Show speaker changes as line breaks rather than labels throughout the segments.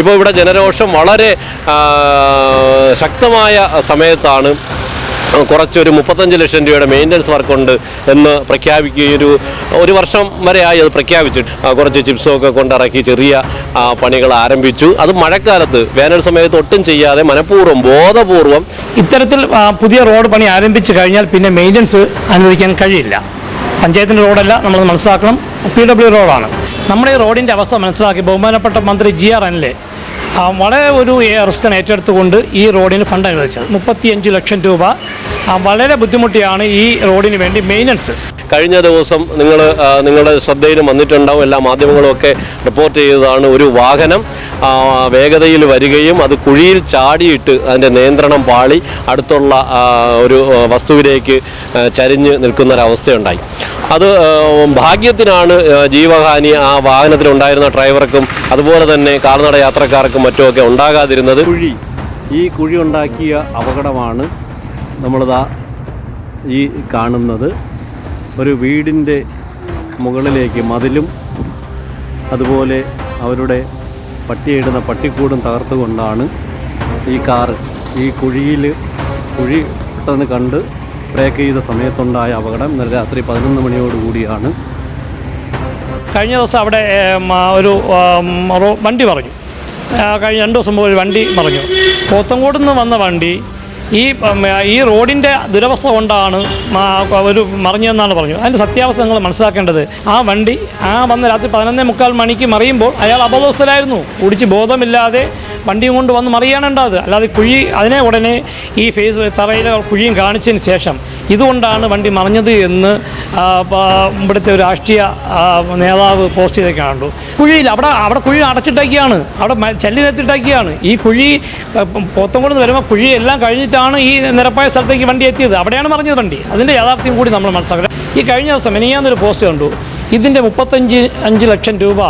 ഇപ്പോൾ ഇവിടെ ജനരോഷം വളരെ ശക്തമായ സമയത്താണ് കുറച്ചൊരു മുപ്പത്തഞ്ച് ലക്ഷം രൂപയുടെ മെയിന്റനൻസ് വർക്കുണ്ട് എന്ന് പ്രഖ്യാപിക്കുകയും ഒരു ഒരു വർഷം വരെയായി അത് പ്രഖ്യാപിച്ചിട്ട് കുറച്ച് ചിപ്സൊക്കെ കൊണ്ടിറക്കി ചെറിയ പണികൾ ആരംഭിച്ചു. അത് മഴക്കാലത്ത് വേനൽ സമയത്ത് ഒട്ടും ചെയ്യാതെ മനഃപൂർവം ബോധപൂർവം
ഇത്തരത്തിൽ പുതിയ റോഡ് പണി ആരംഭിച്ചു കഴിഞ്ഞാൽ പിന്നെ മെയിന്റനൻസ് അനുവദിക്കാൻ കഴിയില്ല. പഞ്ചായത്തിന്റെ റോഡല്ല നമ്മൾ മനസ്സിലാക്കണം. പി ഡബ്ല്യു റോഡാണ്. നമ്മുടെ ഈ റോഡിന്റെ അവസ്ഥ മനസ്സിലാക്കി ബഹുമാനപ്പെട്ട മന്ത്രി ജി ആർ അനിലെ വളരെ ഒരു റിസ്ക് ഏറ്റെടുത്തുകൊണ്ട് ഈ റോഡിന് ഫണ്ട് അനുവദിച്ചത്. മുപ്പത്തിയഞ്ച് ലക്ഷം രൂപ. വളരെ ബുദ്ധിമുട്ടിയാണ് ഈ റോഡിന് വേണ്ടി മെയിന്റനൻസ്
കഴിഞ്ഞ ദിവസം നിങ്ങൾ നിങ്ങളുടെ ശ്രദ്ധയിലും വന്നിട്ടുണ്ടാവും. എല്ലാ മാധ്യമങ്ങളും ഒക്കെ റിപ്പോർട്ട് ചെയ്തതാണ് ഒരു വാഹനം. വേഗതയിൽ വരികയും അത് കുഴിയിൽ ചാടിയിട്ട് അതിന്റെ നിയന്ത്രണം പാളി അടുത്തുള്ള ഒരു വസ്തുവിലേക്ക് ചരിഞ്ഞ് നിൽക്കുന്നൊരവസ്ഥയുണ്ടായി. അത് ഭാഗ്യത്തിനാണ് ജീവഹാനി ആ വാഹനത്തിലുണ്ടായിരുന്ന ഡ്രൈവർക്കും അതുപോലെ തന്നെ കാൽനട യാത്രക്കാർക്കും മറ്റുമൊക്കെ ഉണ്ടാകാതിരുന്നത്. കുഴി ഈ കുഴി ഉണ്ടാക്കിയ അപകടമാണ് നമ്മളിതാ ഈ കാണുന്നത്. ഒരു വീടിന്റെ മുകളിലേക്ക് മതിലും അതുപോലെ അവരുടെ പട്ടിയിടുന്ന പട്ടിക്കൂടും തകർത്തുകൊണ്ടാണ് ഈ കാറ് ഈ കുഴിയിൽ കുഴി പെട്ടെന്ന് കണ്ട് ബ്രേക്ക് ചെയ്ത സമയത്തുണ്ടായ അപകടം. ഇന്നലെ രാത്രി പതിനൊന്ന് മണിയോടുകൂടിയാണ്.
കഴിഞ്ഞ ദിവസം അവിടെ ഒരു വണ്ടി പറഞ്ഞു കഴിഞ്ഞ രണ്ട് ദിവസം മുമ്പ് ഒരു വണ്ടി പറഞ്ഞു പോത്തങ്കോട് നിന്ന് വന്ന വണ്ടി ഈ ഈ റോഡിന്റെ ദുരവസ്ഥ കൊണ്ടാണ് അവർ മറിഞ്ഞതെന്നാണ് പറഞ്ഞു അതിന്റെ സത്യാവസ്ഥ നിങ്ങൾ മനസ്സിലാക്കേണ്ടത്. ആ വണ്ടി ആ വന്ന രാത്രി പതിനൊന്നേ മുക്കാൽ മണിക്ക് മറിയുമ്പോൾ അയാൾ അബോധസ്ഥനായിരുന്നു കുടിച്ച് ബോധമില്ലാതെ വണ്ടിയും കൊണ്ട് വന്ന് മറിയാനുണ്ടാത് അല്ലാതെ കുഴി അതിനെ ഉടനെ ഈ ഫേസ് തറയിലെ കുഴിയും കാണിച്ചതിന് ശേഷം ഇതുകൊണ്ടാണ് വണ്ടി മറിഞ്ഞത് എന്ന് ഇവിടുത്തെ ഒരു രാഷ്ട്രീയ നേതാവ് പോസ്റ്റ് ചെയ്തൊക്കെ കണ്ടു കുഴിയിൽ അവിടെ അവിടെ കുഴി അടച്ചിട്ടൊക്കെയാണ് അവിടെ ചല്ലി ചല്ലിനെത്തിട്ടേക്കാണ് ഈ കുഴി പോത്തംകോട് നിന്ന് വരുമ്പോൾ കുഴി എല്ലാം കഴിഞ്ഞിട്ടാണ് ഈ നിരപ്പായ സ്ഥലത്തേക്ക് വണ്ടി എത്തിയത്. അവിടെയാണ് മറിഞ്ഞത് വണ്ടി. അതിന്റെ യാഥാർത്ഥ്യം കൂടി നമ്മൾ മനസ്സിലാക്കണം. ഈ കഴിഞ്ഞ ദിവസം മെനിയാന്നൊരു പോസ്റ്റ് കണ്ടു. ഇതിന്റെ മുപ്പത്തഞ്ച് അഞ്ച് ലക്ഷം രൂപ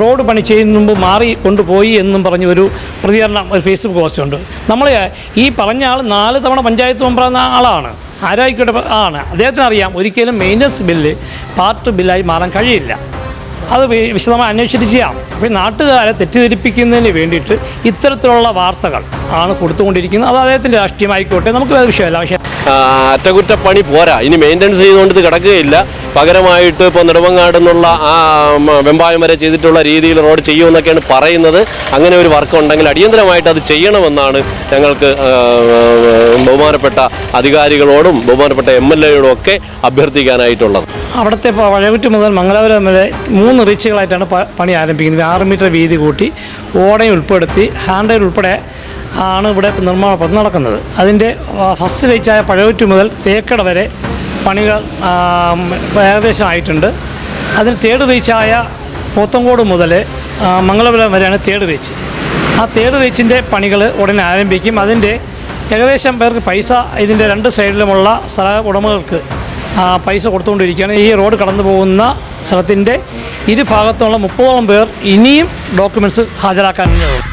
റോഡ് പണി ചെയ്യുന്ന മുമ്പ് മാറി കൊണ്ടുപോയി എന്നും പറഞ്ഞ് ഒരു പ്രതികരണം ഒരു ഫേസ്ബുക്ക് പോസ്റ്റ് ഉണ്ട്. നമ്മൾ ഈ പറഞ്ഞ ആൾ നാല് തവണ പഞ്ചായത്ത് മെമ്പറാകുന്ന ആളാണ്. ആരായിക്കോട്ടെ ആണ്. അദ്ദേഹത്തിന് അറിയാം ഒരിക്കലും മെയിന്റനൻസ് ബില്ല് പാർട്ട് ബില്ലായി മാറാൻ കഴിയില്ല. അത് വിശദമായി അന്വേഷിച്ചിട്ട് ചെയ്യാം. അപ്പോൾ നാട്ടുകാരെ തെറ്റിദ്ധരിപ്പിക്കുന്നതിന് വേണ്ടിയിട്ട് ഇത്തരത്തിലുള്ള വാർത്തകൾ ആണ് കൊടുത്തുകൊണ്ടിരിക്കുന്നത്. അത് അദ്ദേഹത്തിന്റെ രാഷ്ട്രീയമായിക്കോട്ടെ. നമുക്ക് വേറെ വിഷയമല്ല. പക്ഷേ
അറ്റകുറ്റപ്പണി പോരാ. ഇനി മെയിന്റനൻസ് ചെയ്തുകൊണ്ട് ഇത് കിടക്കുകയില്ല. പകരമായിട്ട് ഇപ്പോൾ നെടുമങ്ങാട് നിന്നുള്ള ആ വെമ്പായം വരെ ചെയ്തിട്ടുള്ള രീതിയിൽ റോഡ് ചെയ്യുമെന്നൊക്കെയാണ് പറയുന്നത്. അങ്ങനെ ഒരു വർക്ക് ഉണ്ടെങ്കിൽ അടിയന്തരമായിട്ട് അത് ചെയ്യണമെന്നാണ് ഞങ്ങൾക്ക് ബഹുമാനപ്പെട്ട അധികാരികളോടും ബഹുമാനപ്പെട്ട എം എൽ എയോടും ഒക്കെ അഭ്യർത്ഥിക്കാനായിട്ടുള്ളത്.
അവിടുത്തെ പഴകുറ്റി മുതൽ മംഗലാപുരം വരെ മൂന്ന് റീച്ചുകളായിട്ടാണ് പണി ആരംഭിക്കുന്നത്. ആറ് മീറ്റർ വീതി കൂട്ടി ഓടയും ഉൾപ്പെടുത്തി ഹാൻഡ് ഉൾപ്പെടെ ആണ് ഇവിടെ നിർമ്മാണ പ്രവർത്തനം നടക്കുന്നത്. അതിന്റെ ഫസ്റ്റ് റീച്ചായ പഴവറ്റു മുതൽ തേക്കട വരെ പണികൾ ഏകദേശം ആയിട്ടുണ്ട്. അതിന് തേർഡ് റീച്ചായ പോത്തങ്കോട് മുതൽ മംഗളപുരം വരെയാണ് തേർഡ് റീച്ച് ആ തേർഡ് റീച്ചിന്റെ പണികൾ ഉടനെ ആരംഭിക്കും. അതിന്റെ ഏകദേശം പേർക്ക് പൈസ ഇതിന്റെ രണ്ട് സൈഡിലുമുള്ള സ്ഥല ഉടമകൾക്ക് പൈസ കൊടുത്തുകൊണ്ടിരിക്കുകയാണ്. ഈ റോഡ് കടന്നു പോകുന്ന സ്ഥലത്തിന്റെ ഇരു ഭാഗത്തുമുള്ള മുപ്പതോളം പേർ ഇനിയും ഡോക്യുമെന്റ്സ് ഹാജരാക്കാനുണ്ട്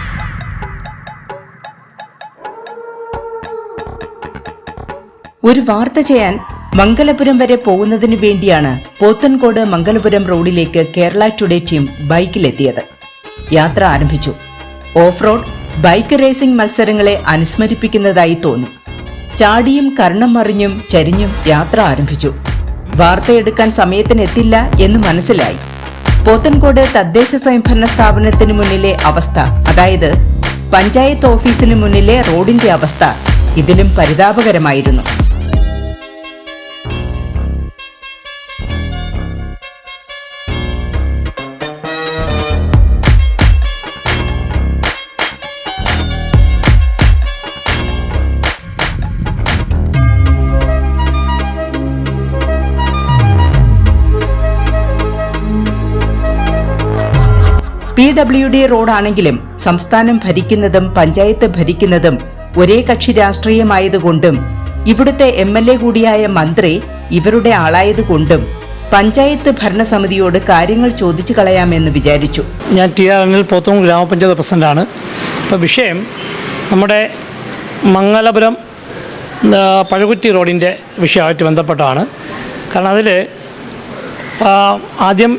ഒരു വാർത്ത ചെയ്യാൻ മംഗലപുരം വരെ പോകുന്നതിന് വേണ്ടിയാണ് പോത്തൻകോട് മംഗലപുരം റോഡിലേക്ക് കേരള ടുഡേ ടീം ബൈക്കിലെത്തിയത്. യാത്ര ആരംഭിച്ചു. ഓഫ് റോഡ് ബൈക്ക് റേസിംഗ് മത്സരങ്ങളെ അനുസ്മരിപ്പിക്കുന്നതായി തോന്നി. ചാടിയും കർണം മറിഞ്ഞും ചരിഞ്ഞും യാത്ര ആരംഭിച്ചു. വാർത്തയെടുക്കാൻ സമയത്തിനെത്തില്ല എന്ന് മനസ്സിലായി. പോത്തൻകോട് തദ്ദേശ സ്വയംഭരണ സ്ഥാപനത്തിന് മുന്നിലെ അവസ്ഥ അതായത് പഞ്ചായത്ത് ഓഫീസിന് മുന്നിലെ റോഡിന്റെ അവസ്ഥ ഇതിലും പരിതാപകരമായിരുന്നു. ഡബ്ല്യു ഡി റോഡാണെങ്കിലും സംസ്ഥാനം ഭരിക്കുന്നതും പഞ്ചായത്ത് ഭരിക്കുന്നതും ഒരേ കക്ഷി രാഷ്ട്രീയമായതുകൊണ്ടും ഇവിടുത്തെ എം എൽ എ കൂടിയായ മന്ത്രി ഇവരുടെ ആളായതുകൊണ്ടും പഞ്ചായത്ത് ഭരണസമിതിയോട് കാര്യങ്ങൾ ചോദിച്ചു കളയാമെന്ന് വിചാരിച്ചു.
ഞാൻ ടി ആർ അനിൽ പോത്തൂർ ഗ്രാമപഞ്ചായത്ത് പ്രസിഡന്റാണ്. ഇപ്പോൾ വിഷയം നമ്മുടെ മംഗലപുരം പഴകുറ്റി റോഡിന്റെ വിഷയമായിട്ട് ബന്ധപ്പെട്ടാണ്. കാരണം അതിൽ ആദ്യം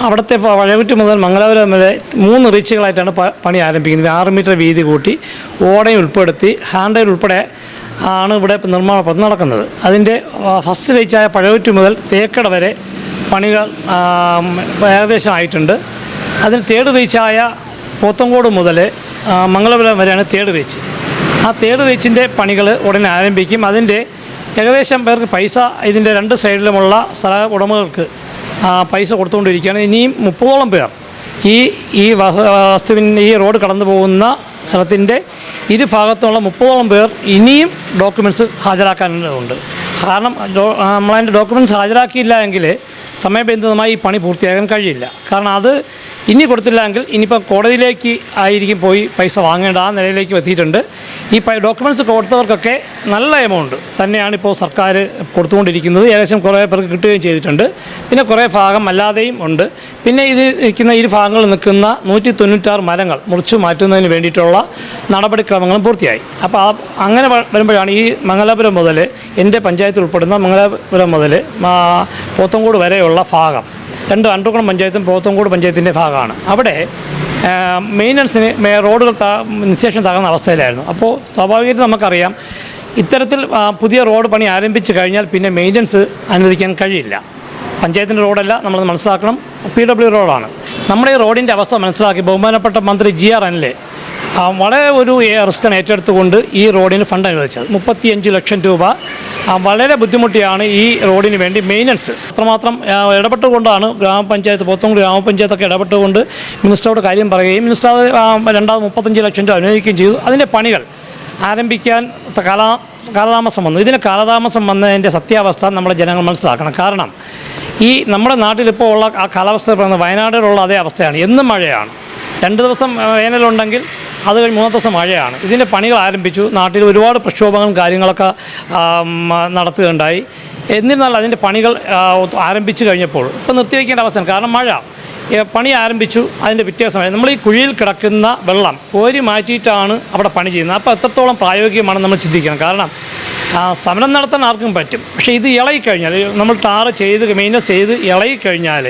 അവിടുത്തെ പ- പഴകുറ്റി മുതൽ മംഗലാപുരം വരെ മൂന്ന് റീച്ചുകളായിട്ടാണ് പണി ആരംഭിക്കുന്നത്. ആറ് മീറ്റർ വീതി കൂട്ടി ഓടയും ഉൾപ്പെടുത്തി ഹാൻഡ് ഉൾപ്പെടെ ആണ് ഇവിടെ നിർമ്മാണ പ്രവർത്തനം നടക്കുന്നത്. അതിന്റെ ഫസ്റ്റ് റീച്ചായ പഴകുറ്റി മുതൽ തേക്കട വരെ പണികൾ ഏകദേശം ആയിട്ടുണ്ട്. അതിന് തേർഡ് റീച്ചായ പോത്തങ്കോട് മുതൽ മംഗളപുരം വരെയാണ് തേർഡ് റീച്ച്. ആ തേർഡ് റീച്ചിന്റെ പണികൾ ഉടനെ ആരംഭിക്കും. അതിന്റെ ഏകദേശം പേർക്ക് പൈസ ഇതിന്റെ രണ്ട് സൈഡിലുമുള്ള സ്ഥല ഉടമകൾക്ക് പൈസ കൊടുത്തുകൊണ്ടിരിക്കുകയാണ്. ഇനിയും മുപ്പതോളം പേർ ഈ ഈ വസ്തുവിൻ ഈ റോഡ് കടന്നു പോകുന്ന സ്ഥലത്തിന്റെ ഇരു ഭാഗത്തുള്ള മുപ്പതോളം പേർ ഇനിയും ഡോക്യുമെന്റ്സ് ഹാജരാക്കാനുണ്ട്. കാരണം നമ്മളതിന്റെ ഡോക്യുമെന്റ്സ് ഹാജരാക്കിയില്ല എങ്കിൽ സമയബന്ധിതമായി ഈ പണി പൂർത്തിയാക്കാൻ കഴിയില്ല. കാരണം അത് ഇനി കൊടുത്തില്ലെങ്കിൽ ഇനിയിപ്പം കോടതിയിലേക്ക് ആയിരിക്കും പോയി പൈസ വാങ്ങേണ്ട ആ നിലയിലേക്ക് എത്തിയിട്ടുണ്ട്. ഈ ഡോക്യുമെന്റ്സ് കൊടുത്തവർക്കൊക്കെ നല്ല എമൗണ്ട് തന്നെയാണ് ഇപ്പോൾ സർക്കാർ കൊടുത്തുകൊണ്ടിരിക്കുന്നത്. ഏകദേശം കുറേ പേർക്ക് കിട്ടുകയും ചെയ്തിട്ടുണ്ട്. പിന്നെ കുറേ ഭാഗം അല്ലാതെയും ഉണ്ട്. പിന്നെ ഇത് നിൽക്കുന്ന ഇരു ഭാഗങ്ങളിൽ നിൽക്കുന്ന നൂറ്റി തൊണ്ണൂറ്റാറ് മരങ്ങൾ മുറിച്ചു മാറ്റുന്നതിന് വേണ്ടിയിട്ടുള്ള നടപടിക്രമങ്ങളും പൂർത്തിയായി. അപ്പോൾ ആ അങ്ങനെ വരുമ്പോഴാണ് ഈ മംഗലാപുരം മുതൽ എന്റെ പഞ്ചായത്തിൽ ഉൾപ്പെടുന്ന മംഗലാപുരം മുതൽ പോത്തങ്കോട് വരെയുള്ള ഭാഗം രണ്ട് അണ്ടുകുളം പഞ്ചായത്തും പോത്തങ്കോട് പഞ്ചായത്തിന്റെ ഭാഗമാണ്. അവിടെ മെയിന്റനൻസിന് റോഡുകൾ നിശേഷം തകർന്ന അവസ്ഥയിലായിരുന്നു. അപ്പോൾ സ്വാഭാവികമായിട്ട് നമുക്കറിയാം ഇത്തരത്തിൽ പുതിയ റോഡ് പണി ആരംഭിച്ചു കഴിഞ്ഞാൽ പിന്നെ മെയിന്റനൻസ് അനുവദിക്കാൻ കഴിയില്ല. പഞ്ചായത്തിന്റെ റോഡല്ല നമ്മൾ മനസ്സിലാക്കണം. പി ഡബ്ല്യു റോഡാണ്. നമ്മുടെ ഈ റോഡിന്റെ അവസ്ഥ മനസ്സിലാക്കി ബഹുമാനപ്പെട്ട മന്ത്രി ജി ആർ അനിലെ വളരെ ഒരു റിസ്ക്കാണ് ഏറ്റെടുത്തുകൊണ്ട് ഈ റോഡിന് ഫണ്ട് അനുവദിച്ചത്. മുപ്പത്തിയഞ്ച് ലക്ഷം രൂപ വളരെ ബുദ്ധിമുട്ടിയാണ് ഈ റോഡിന് വേണ്ടി മെയിന്റനൻസ് അത്രമാത്രം ഇടപെട്ടുകൊണ്ടാണ് ഗ്രാമപഞ്ചായത്ത് പോത്തും ഗ്രാമപഞ്ചായത്തൊക്കെ ഇടപെട്ടുകൊണ്ട് മിനിസ്റ്ററോട് കാര്യം പറയുകയും മിനിസ്റ്റർ രണ്ടാമത് മുപ്പത്തഞ്ച് ലക്ഷം രൂപ അനുവദിക്കുകയും ചെയ്തു. അതിന്റെ പണികൾ ആരംഭിക്കാൻ കാലാ കാലതാമസം വന്നു. ഇതിന് കാലതാമസം വന്നതിന്റെ സത്യാവസ്ഥ നമ്മളെ ജനങ്ങൾ മനസ്സിലാക്കണം. കാരണം ഈ നമ്മുടെ നാട്ടിലിപ്പോൾ ഉള്ള ആ കാലാവസ്ഥ പറയുന്നത് വയനാട്ടിലുള്ള അതേ അവസ്ഥയാണ്. എന്നും മഴയാണ്. രണ്ട് ദിവസം വേനലുണ്ടെങ്കിൽ അത് കഴിഞ്ഞ് മൂന്നാം ദിവസം മഴയാണ്. ഇതിന്റെ പണികൾ ആരംഭിച്ചു. നാട്ടിൽ ഒരുപാട് പ്രക്ഷോഭങ്ങളും കാര്യങ്ങളൊക്കെ നടത്തുകയുണ്ടായി. എന്നിരുന്നാൽ അതിന്റെ പണികൾ ആരംഭിച്ചു കഴിഞ്ഞപ്പോൾ ഇപ്പോൾ നിർത്തിവെക്കേണ്ട അവസ്ഥയാണ്. കാരണം മഴ. പണി ആരംഭിച്ചു. അതിന്റെ വ്യത്യാസമായി നമ്മൾ ഈ കുഴിയിൽ കിടക്കുന്ന വെള്ളം കോരി മാറ്റിയിട്ടാണ് അവിടെ പണി ചെയ്യുന്നത്. അപ്പോൾ എത്രത്തോളം പ്രായോഗികമാണ് നമ്മൾ ചിന്തിക്കണം. കാരണം സമരം നടത്താൻ ആർക്കും പറ്റും. പക്ഷേ ഇത് ഇളകിക്കഴിഞ്ഞാൽ നമ്മൾ ടാറ് ചെയ്ത് മെയിന്റെസ് ചെയ്ത് ഇളകിക്കഴിഞ്ഞാൽ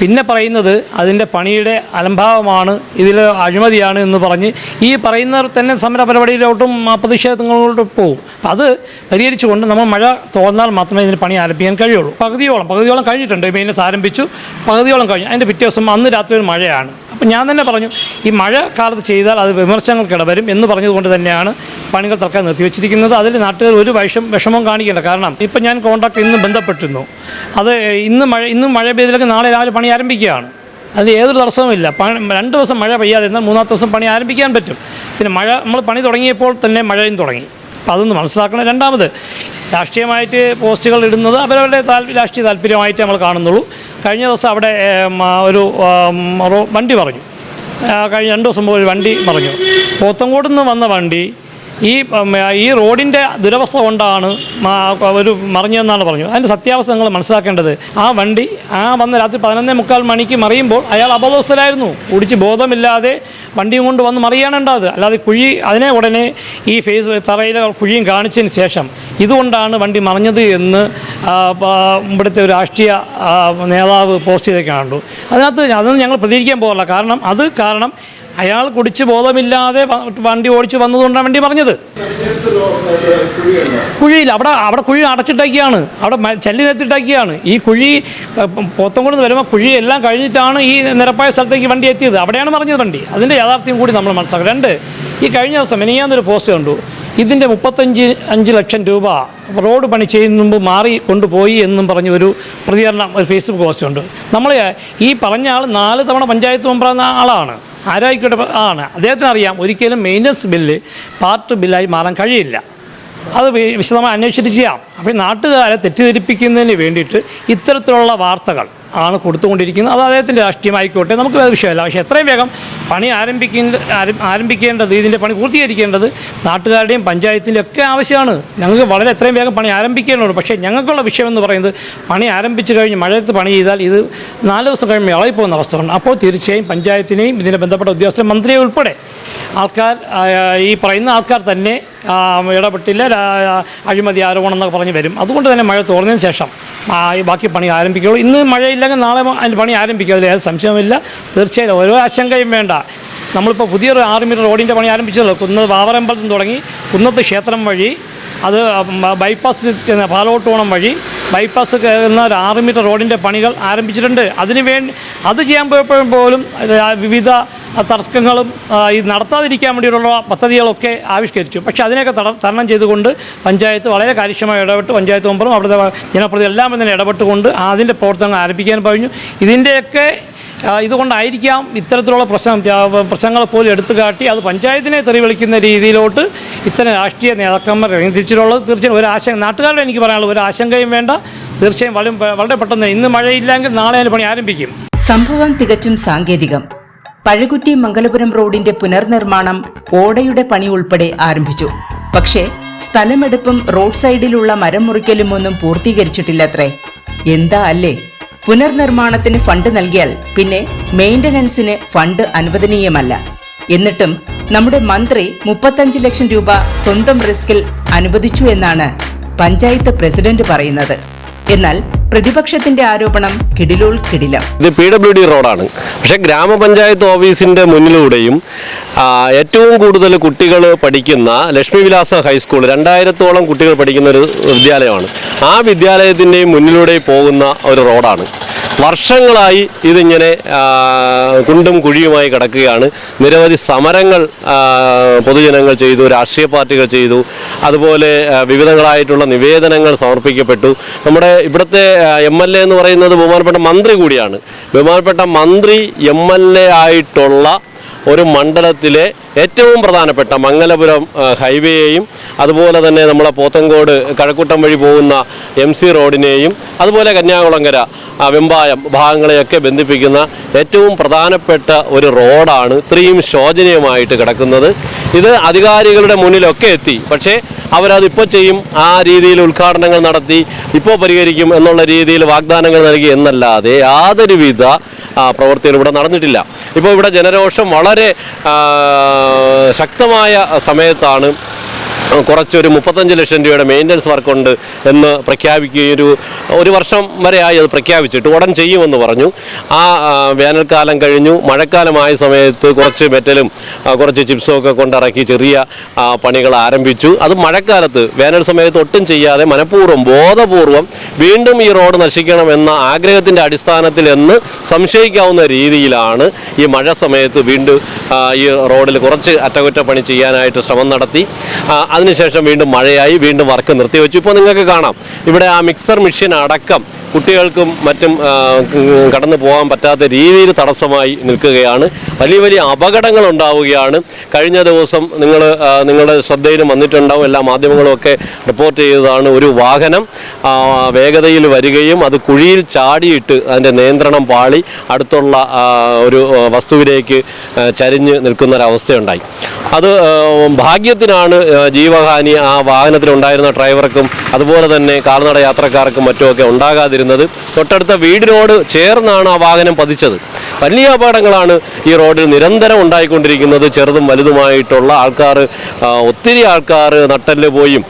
പിന്നെ പറയുന്നത് അതിന്റെ പണിയുടെ അലംഭാവമാണ് ഇതിൽ അഴിമതിയാണ് എന്ന് പറഞ്ഞ് ഈ പറയുന്നവർ തന്നെ സമര പരിപാടിയിലോട്ടും ആ, പ്രതിഷേധങ്ങളോട്ടും പോകും അത് പരിഹരിച്ചുകൊണ്ട് നമ്മൾ മഴ തോന്നാൽ മാത്രമേ ഇതിന് പണി ആരംഭിക്കാൻ കഴിയുള്ളൂ. പകുതിയോളം പകുതിയോളം കഴിഞ്ഞിട്ടുണ്ട്. മെയിന്റെസ് ആരംഭിച്ചു പകുതിയോളം കഴിഞ്ഞു. അതിന്റെ പിറ്റേ ദിവസം അന്ന് രാത്രി ഒരു മഴയാണ്. അപ്പം ഞാൻ തന്നെ പറഞ്ഞു ഈ മഴ കാലത്ത് ചെയ്താൽ അത് വിമർശനങ്ങൾക്കിടവരും എന്ന് പറഞ്ഞതുകൊണ്ട് തന്നെയാണ് പണികൾ തൽക്കാലം നിർത്തിവെച്ചിരിക്കുന്നത്. അതിൽ നാട്ടുകാർ ഒരു വിഷം വിഷമം കാണിക്കേണ്ട. കാരണം ഇപ്പം ഞാൻ കോൺട്രാക്ട് ഇന്ന് ബന്ധപ്പെട്ടിരുന്നു. അത് ഇന്ന് മഴ ഇന്ന് മഴ പെയ്തില്ലെങ്കിൽ നാളെ രാവിലെ പണി ആരംഭിക്കുകയാണ്. അതിൽ ഏതൊരു തടസ്സവുമില്ല രണ്ട് ദിവസം മഴ പെയ്യാതിരുന്നാൽ മൂന്നാമത്തെ ദിവസം പണി ആരംഭിക്കാൻ പറ്റും. പിന്നെ മഴ നമ്മൾ പണി തുടങ്ങിയപ്പോൾ തന്നെ മഴയും തുടങ്ങി. അപ്പോൾ അതൊന്ന് മനസ്സിലാക്കണം. രണ്ടാമത് രാഷ്ട്രീയമായിട്ട് പോസ്റ്റുകൾ ഇടുന്നത് അവരവരുടെ താല്പര്യം രാഷ്ട്രീയ താല്പര്യമായിട്ട് നമ്മൾ കാണുന്നുള്ളൂ. കഴിഞ്ഞ ദിവസം അവിടെ ഒരു വണ്ടി പറഞ്ഞു കഴിഞ്ഞ രണ്ട് ദിവസം മുമ്പ് ഒരു വണ്ടി പറഞ്ഞു പോത്തങ്കോട് നിന്ന് വന്ന വണ്ടി ഈ ഈ റോഡിന്റെ ദുരവസ്ഥ കൊണ്ടാണ് ഒരു മറിഞ്ഞതെന്നാണ് പറഞ്ഞു അതിന്റെ സത്യാവസ്ഥ നിങ്ങൾ മനസ്സിലാക്കേണ്ടത്. ആ വണ്ടി ആ വന്ന രാത്രി പതിനൊന്നേ മുക്കാൽ മണിക്ക് മറിയുമ്പോൾ അയാൾ അബോധസ്ഥനായിരുന്നു കുടിച്ച് ബോധമില്ലാതെ വണ്ടിയും കൊണ്ട് വന്ന് മറിയാനുണ്ടായത് അല്ലാതെ കുഴി അതിനെ ഉടനെ ഈ ഫേസ് തറയിലെ കുഴിയും കാണിച്ചതിന് ശേഷം ഇതുകൊണ്ടാണ് വണ്ടി മറിഞ്ഞത് എന്ന് ഇവിടുത്തെ ഒരു രാഷ്ട്രീയ നേതാവ് പോസ്റ്റ് ചെയ്തൊക്കെ കണ്ടു അതിനകത്ത് അതൊന്നും ഞങ്ങൾ പ്രതികരിക്കാൻ പോകില്ല കാരണം അത് കാരണം അയാൾ കുടിച്ച് ബോധമില്ലാതെ വണ്ടി ഓടിച്ച് വന്നതുകൊണ്ടാണ് വണ്ടി പറഞ്ഞത് കുഴിയില്ല. അവിടെ അവിടെ കുഴി അടച്ചിട്ടൊക്കെയാണ് അവിടെ മ- ചല്ലി നിരത്തിട്ടേക്കാണ് ഈ കുഴി പോത്തംകുളം നിന്ന് വരുമ്പോൾ കുഴി എല്ലാം കഴിഞ്ഞിട്ടാണ് ഈ നിരപ്പായ സ്ഥലത്തേക്ക് വണ്ടി എത്തിയത്. അവിടെയാണ് പറഞ്ഞത് വണ്ടി. അതിന്റെ യാഥാർത്ഥ്യം കൂടി നമ്മൾ മനസ്സിലാക്കും രണ്ട് ഈ കഴിഞ്ഞ ദിവസം മിനിയാന്നൊരു പോസ്റ്റ് കണ്ടു. ഇതിന്റെ മുപ്പത്തഞ്ച് അഞ്ച് ലക്ഷം രൂപ റോഡ് പണി ചെയ്യുന്ന മുമ്പ് മാറി കൊണ്ടുപോയി എന്നും പറഞ്ഞ് ഒരു പ്രതികരണം ഒരു ഫേസ്ബുക്ക് പോസ്റ്റ് ഉണ്ട് നമ്മൾ ഈ പറഞ്ഞ ആൾ നാല് തവണ പഞ്ചായത്ത് മെമ്പർ ആളാണ്. ആരായിക്കോട്ടെ ആണ്. അദ്ദേഹത്തിന് അറിയാം ഒരിക്കലും മെയിന്റനൻസ് ബില്ല് പാർട്ട് ബില്ലായി മാറാൻ കഴിയില്ല. അത് വിശദമായി അന്വേഷിച്ചിട്ട് ചെയ്യാം. അപ്പോൾ നാട്ടുകാരെ തെറ്റിദ്ധരിപ്പിക്കുന്നതിന് വേണ്ടിയിട്ട് ഇത്തരത്തിലുള്ള വാർത്തകൾ ആണ് കൊടുത്തുകൊണ്ടിരിക്കുന്നത്. അത് അദ്ദേഹത്തിന്റെ രാഷ്ട്രീയമായിക്കോട്ടെ. നമുക്ക് അത് വിഷയമല്ല. പക്ഷേ എത്രയും വേഗം പണി ആരംഭിക്കേണ്ട ആരംഭിക്കേണ്ടത് ഇതിന്റെ പണി പൂർത്തീകരിക്കേണ്ടത് നാട്ടുകാരുടെയും പഞ്ചായത്തിന്റെ ഒക്കെ ആവശ്യമാണ്. ഞങ്ങൾക്ക് വളരെ എത്രയും വേഗം പണി ആരംഭിക്കേണ്ടതുണ്ട്. പക്ഷേ ഞങ്ങൾക്കുള്ള വിഷയം എന്ന് പറയുന്നത് പണി ആരംഭിച്ചു കഴിഞ്ഞ് മഴയത്ത് പണി ചെയ്താൽ ഇത് നാല് ദിവസം കഴിയുമ്പോൾ ഇളകിപ്പോകുന്ന അവസ്ഥയാണ്. അപ്പോൾ തീർച്ചയായും പഞ്ചായത്തിനെയും ഇതിനെ ബന്ധപ്പെട്ട ഉദ്യോഗസ്ഥ മന്ത്രിയെ ഉൾപ്പെടെ ആൾക്കാർ ഈ പറയുന്ന ആൾക്കാർ തന്നെ ഇടപെട്ടില്ല. അഴിമതി ആരോപണം എന്നൊക്കെ പറഞ്ഞ് വരും. അതുകൊണ്ട് തന്നെ മഴ തോർന്നതിന് ശേഷം ബാക്കി പണി ആരംഭിക്കുകയുള്ളൂ ഇന്ന് മഴയില്ല. ഇല്ലെങ്കിൽ നാളെ അതിന്റെ പണി ആരംഭിക്കും. അതിൽ ഏത് സംശയമില്ല തീർച്ചയായും ഓരോ ആശങ്കയും വേണ്ട. നമ്മളിപ്പോൾ പുതിയൊരു ആറ് മീറ്റർ റോഡിന്റെ പണി ആരംഭിച്ചല്ലോ. കുന്നത് വാവറമ്പലത്തിൽ തുടങ്ങി കുന്നത്ത് ക്ഷേത്രം വഴി അത് ബൈപ്പാസ് ചെന്ന് പാലോട്ടോണം വഴി ബൈപ്പാസ് കയറുന്ന ഒരു ആറ് മീറ്റർ റോഡിന്റെ പണികൾ ആരംഭിച്ചിട്ടുണ്ട്. അതിന് വേണ്ടി അത് ചെയ്യാൻ പോയപ്പോഴും പോലും വിവിധ തർക്കങ്ങളും ഈ നടത്താതിരിക്കാൻ വേണ്ടിയിട്ടുള്ള പദ്ധതികളൊക്കെ ആവിഷ്കരിച്ചു. പക്ഷേ അതിനെയൊക്കെ തരണം ചെയ്തുകൊണ്ട് പഞ്ചായത്ത് വളരെ കാര്യക്ഷമമായി ഇടപെട്ട്. പഞ്ചായത്ത് മെമ്പറും അവിടുത്തെ ജനപ്രതി എല്ലാം തന്നെ ഇടപെട്ടുകൊണ്ട് അതിന്റെ പ്രവർത്തനങ്ങൾ ആരംഭിക്കാൻ കഴിഞ്ഞു. ഇതിന്റെയൊക്കെ ഇതുകൊണ്ടായിരിക്കാം ഇത്തരത്തിലുള്ള പ്രശ്നം പ്രശ്നങ്ങൾ പോലും എടുത്തു കാട്ടി അത് പഞ്ചായത്തിനെ തെറിവിളിക്കുന്ന രീതിയിലോട്ട് ഇത്തരം രാഷ്ട്രീയ നേതാക്കന്മാർ തിരിച്ചിട്ടുള്ളത് തീർച്ചയായും ഒരു ആശങ്ക നാട്ടുകാരുടെ എനിക്ക് പറയാനുള്ളത് ഒരു ആശങ്കയും വേണ്ട. തീർച്ചയായും വളരെ വളരെ പെട്ടെന്ന് ഇന്ന് മഴയില്ലെങ്കിൽ നാളെ അതിന് പണി ആരംഭിക്കും.
സംഭവം തികച്ചും സാങ്കേതികം. പഴകുറ്റി മംഗലപുരം റോഡിന്റെ പുനർനിർമ്മാണം ഓടയുടെ പണി ഉൾപ്പെടെ ആരംഭിച്ചു. പക്ഷേ സ്ഥലമെടുപ്പും റോഡ് സൈഡിലുള്ള മരം മുറിക്കലും ഒന്നും പൂർത്തീകരിച്ചിട്ടില്ലത്രേ. എന്താ അല്ലേ? പുനർനിർമ്മാണത്തിന് ഫണ്ട് നൽകിയാൽ പിന്നെ മെയിന്റനൻസിന് ഫണ്ട് അനുവദനീയമല്ല. എന്നിട്ടും നമ്മുടെ മന്ത്രി മുപ്പത്തഞ്ച് ലക്ഷം രൂപ സ്വന്തം റിസ്കിൽ അനുവദിച്ചു എന്നാണ് പഞ്ചായത്ത് പ്രസിഡന്റ് പറയുന്നത്. എന്നാൽ പ്രതിപക്ഷത്തിന്റെ ആരോപണം കിടിലോൾ കിടിലം.
ഇത് പി ഡബ്ല്യു ഡി റോഡാണ്. പക്ഷെ ഗ്രാമപഞ്ചായത്ത് ഓഫീസിന്റെ മുന്നിലൂടെയും ഏറ്റവും കൂടുതൽ കുട്ടികൾ പഠിക്കുന്ന ലക്ഷ്മി വിലാസ ഹൈസ്കൂൾ രണ്ടായിരത്തോളം കുട്ടികൾ പഠിക്കുന്ന ഒരു വിദ്യാലയമാണ്. ആ വിദ്യാലയത്തിന്റെയും മുന്നിലൂടെ പോകുന്ന ഒരു റോഡാണ്. വർഷങ്ങളായി ഇതിങ്ങനെ കുണ്ടും കുഴിയുമായി കിടക്കുകയാണ്. നിരവധി സമരങ്ങൾ പൊതുജനങ്ങൾ ചെയ്തു രാഷ്ട്രീയ പാർട്ടികൾ ചെയ്തു. അതുപോലെ വിവിധങ്ങളായിട്ടുള്ള നിവേദനങ്ങൾ സമർപ്പിക്കപ്പെട്ടു. നമ്മുടെ ഇവിടുത്തെ എം എൽ എ എന്ന് പറയുന്നത് ബഹുമാനപ്പെട്ട മന്ത്രി കൂടിയാണ്. ബഹുമാനപ്പെട്ട മന്ത്രി എം എൽ എ ആയിട്ടുള്ള ഒരു മണ്ഡലത്തിലെ ഏറ്റവും പ്രധാനപ്പെട്ട മംഗലപുരം ഹൈവേയെയും അതുപോലെ തന്നെ നമ്മളെ പോത്തങ്കോട് കഴക്കൂട്ടം വഴി പോകുന്ന എം സി റോഡിനെയും അതുപോലെ കന്യാകുളങ്കര വെമ്പായം ഭാഗങ്ങളെയൊക്കെ ബന്ധിപ്പിക്കുന്ന ഏറ്റവും പ്രധാനപ്പെട്ട ഒരു റോഡാണ് ഇത്രയും ശോചനീയമായിട്ട് കിടക്കുന്നത്. ഇത് അധികാരികളുടെ മുന്നിലൊക്കെ എത്തി. പക്ഷേ അവരതിപ്പോൾ ചെയ്യും. ആ രീതിയിൽ ഉദ്ഘാടനങ്ങൾ നടത്തി ഇപ്പോൾ പരിഹരിക്കും എന്നുള്ള രീതിയിൽ വാഗ്ദാനങ്ങൾ നൽകി എന്നല്ലാതെ യാതൊരുവിധ പ്രവൃത്തികൾ ഇവിടെ നടന്നിട്ടില്ല. ഇപ്പോൾ ഇവിടെ ജനരോഷം വളരെ ശക്തമായ സമയത്താണ് കുറച്ച് ഒരു മുപ്പത്തഞ്ച് ലക്ഷം രൂപയുടെ മെയിന്റനൻസ് വർക്കുണ്ട് എന്ന് പ്രഖ്യാപിക്കുകയും ഒരു ഒരു വർഷം വരെയായി അത് പ്രഖ്യാപിച്ചിട്ട് ഉടൻ ചെയ്യുമെന്ന് പറഞ്ഞു. ആ വേനൽക്കാലം കഴിഞ്ഞു. മഴക്കാലമായ സമയത്ത് കുറച്ച് മെറ്റലും കുറച്ച് ചിപ്സും ഒക്കെ കൊണ്ടിറക്കി ചെറിയ പണികൾ ആരംഭിച്ചു. അത് മഴക്കാലത്ത് വേനൽ സമയത്ത് ഒട്ടും ചെയ്യാതെ മനഃപൂർവം ബോധപൂർവം വീണ്ടും ഈ റോഡ് നശിക്കണമെന്ന ആഗ്രഹത്തിന്റെ അടിസ്ഥാനത്തിൽ എന്ന് സംശയിക്കാവുന്ന രീതിയിലാണ് ഈ മഴ സമയത്ത് വീണ്ടും ഈ റോഡിൽ കുറച്ച് അറ്റകുറ്റപ്പണി ചെയ്യാനായിട്ട് ശ്രമം നടത്തി. അതിനുശേഷം വീണ്ടും മഴയായി വീണ്ടും വർക്ക് നിർത്തിവെച്ചു. ഇപ്പോൾ നിങ്ങൾക്ക് കാണാം. ഇവിടെ ആ മിക്സർ മെഷീൻ അടക്കം കുട്ടികൾക്കും മറ്റും കടന്നു പോകാൻ പറ്റാത്ത രീതിയിൽ തടസ്സമായി നിൽക്കുകയാണ്. വലിയ വലിയ അപകടങ്ങൾ ഉണ്ടാവുകയാണ്. കഴിഞ്ഞ ദിവസം നിങ്ങൾ നിങ്ങളുടെ ശ്രദ്ധയിലും വന്നിട്ടുണ്ടാവും. എല്ലാ മാധ്യമങ്ങളുമൊക്കെ റിപ്പോർട്ട് ചെയ്തതാണ് ഒരു വാഹനം വേഗതയിൽ വരികയും അത് കുഴിയിൽ ചാടിയിട്ട് അതിന്റെ നിയന്ത്രണം പാളി അടുത്തുള്ള ഒരു വസ്തുവിലേക്ക് ചരിഞ്ഞ് നിൽക്കുന്നൊരവസ്ഥയുണ്ടായി. അത് ഭാഗ്യത്തിനാണ് ജീവഹാനി ആ വാഹനത്തിലുണ്ടായിരുന്ന ഡ്രൈവർക്കും അതുപോലെ തന്നെ കാൽനട യാത്രക്കാർക്കും മറ്റുമൊക്കെ ഉണ്ടാകാതിരുന്നത്. തൊട്ടടുത്ത വീടിനോട് ചേർന്നാണ് ആ വാഹനം പതിച്ചത്. വലിയ അപകടങ്ങളാണ് ഈ റോഡിൽ നിരന്തരം ഉണ്ടായിക്കൊണ്ടിരിക്കുന്നത്. ചെറുതും വലുതുമായിട്ടുള്ള ആൾക്കാർ ഒത്തിരി ആൾക്കാർ നട്ടൽ പോയും.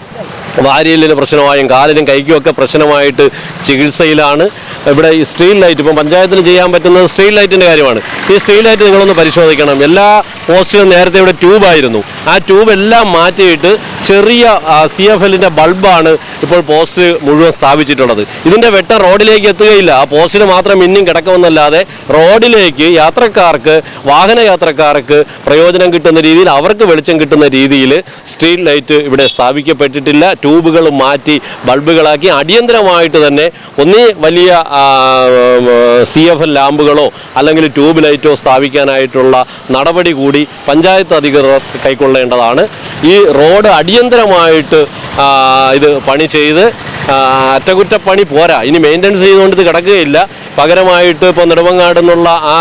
വാരിയലിന് പ്രശ്നമായും കാലിനും കൈക്കുമൊക്കെ പ്രശ്നമായിട്ട് ചികിത്സയിലാണ്. ഇവിടെ ഈ സ്ട്രീറ്റ് ലൈറ്റ് ഇപ്പം പഞ്ചായത്തിന് ചെയ്യാൻ പറ്റുന്നത് സ്ട്രീറ്റ് ലൈറ്റിന്റെ കാര്യമാണ്. ഈ സ്ട്രീറ്റ് ലൈറ്റ് നിങ്ങളൊന്ന് പരിശോധിക്കണം. എല്ലാ പോസ്റ്റിലും നേരത്തെ ഇവിടെ ട്യൂബായിരുന്നു. ആ ട്യൂബ് എല്ലാം മാറ്റിയിട്ട് ചെറിയ സി എഫ് എല്ലിന്റെ ബൾബാണ് ഇപ്പോൾ പോസ്റ്റ് മുഴുവൻ സ്ഥാപിച്ചിട്ടുള്ളത്. ഇതിന്റെ വെട്ടം റോഡിലേക്ക് എത്തുകയില്ല. ആ പോസ്റ്റിന് മാത്രം മിന്നും കിടക്കുമെന്നല്ലാതെ റോഡിലേക്ക് യാത്രക്കാർക്ക് വാഹന യാത്രക്കാർക്ക് പ്രയോജനം കിട്ടുന്ന രീതിയിൽ അവർക്ക് വെളിച്ചം കിട്ടുന്ന രീതിയിൽ സ്ട്രീറ്റ് ലൈറ്റ് ഇവിടെ സ്ഥാപിക്കപ്പെട്ടിട്ടില്ല. ട്യൂബുകൾ മാറ്റി ബൾബുകളാക്കി അടിയന്തരമായിട്ട് തന്നെ ഒന്നേ വലിയ സി എഫ് എൽ ലാമ്പുകളോ അല്ലെങ്കിൽ ട്യൂബ് ലൈറ്റോ സ്ഥാപിക്കാനായിട്ടുള്ള നടപടി കൂടി പഞ്ചായത്ത് അധികൃതർ കൈക്കൊള്ളേണ്ടതാണ്. ഈ റോഡ് അടിയന്തരമായിട്ട് ഇത് പണി ചെയ്ത് അറ്റകുറ്റപ്പണി പോരാ. ഇനി മെയിന്റനൻസ് ചെയ്തുകൊണ്ട് ഇത് കിടക്കുകയില്ല. പകരമായിട്ട് ഇപ്പോൾ നെടുമങ്ങാട് എന്നുള്ള ആ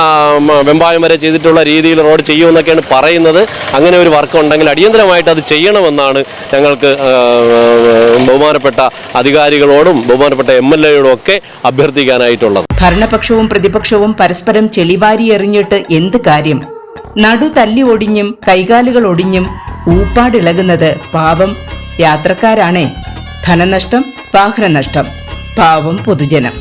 വെമ്പായം വരെ ചെയ്തിട്ടുള്ള രീതിയിൽ റോഡ് ചെയ്യുമെന്നൊക്കെയാണ് പറയുന്നത്. അങ്ങനെ ഒരു വർക്ക് ഉണ്ടെങ്കിൽ അടിയന്തരമായിട്ട് അത് ചെയ്യണമെന്നാണ് ഞങ്ങൾക്ക് ബഹുമാനപ്പെട്ട അധികാരികളോടും ബഹുമാനപ്പെട്ട എം എൽ എയോടും ഒക്കെ അഭ്യർത്ഥിക്കാനായിട്ടുള്ളത്
ഭരണപക്ഷവും പ്രതിപക്ഷവും പരസ്പരം ചെളിവാരി എറിഞ്ഞിട്ട് എന്ത് കാര്യം? നടു തല്ലി ഒടിഞ്ഞും കൈകാലുകൾ ഒടിഞ്ഞും ഊപ്പാടിളകുന്നത് പാവം യാത്രക്കാരാണേ. ധനനഷ്ടം വാഹനനഷ്ടം പാവം പൊതുജനം.